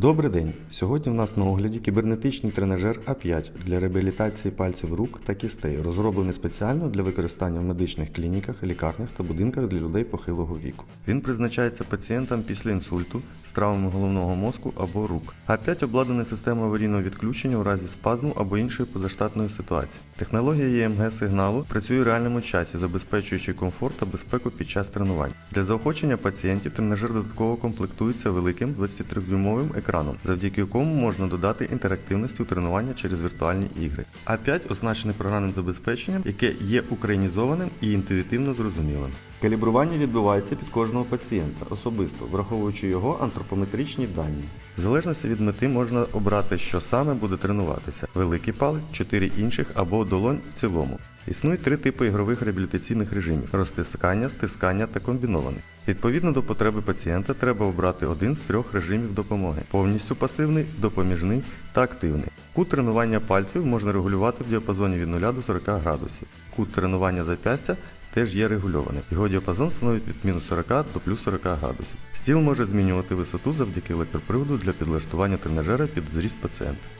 Добрий день! Сьогодні в нас на огляді кібернетичний тренажер А5 для реабілітації пальців рук та кістей, розроблений спеціально для використання в медичних клініках, лікарнях та будинках для людей похилого віку. Він призначається пацієнтам після інсульту, з травмами головного мозку або рук. А5 обладнаний системою аварійного відключення у разі спазму або іншої позаштатної ситуації. Технологія ЄМГ сигналу працює у реальному часі, забезпечуючи комфорт та безпеку під час тренувань. Для заохочення пацієнтів тренажер додатково комплектується великим 23-дюймовим екраном, завдяки якому можна додати інтерактивності у тренування через віртуальні ігри. А5 оснащений програмним забезпеченням, яке є українізованим і інтуїтивно зрозумілим. Калібрування відбувається під кожного пацієнта особисто, враховуючи його антропометричні дані. В залежності від мети можна обрати, що саме буде тренуватися: великий палець, чотири інших або долонь в цілому. Існують три типи ігрових реабілітаційних режимів: розтискання, стискання та комбінований. Відповідно до потреби пацієнта, треба обрати один з трьох режимів допомоги: повністю пасивний, допоміжний та активний. Кут тренування пальців можна регулювати в діапазоні від 0 до 40 градусів. Кут тренування зап'ястя теж є регульованим. Його діапазон становить від мінус 40 до плюс 40 градусів. Стіл може змінювати висоту завдяки електроприводу для підлаштування тренажера під зріст пацієнта.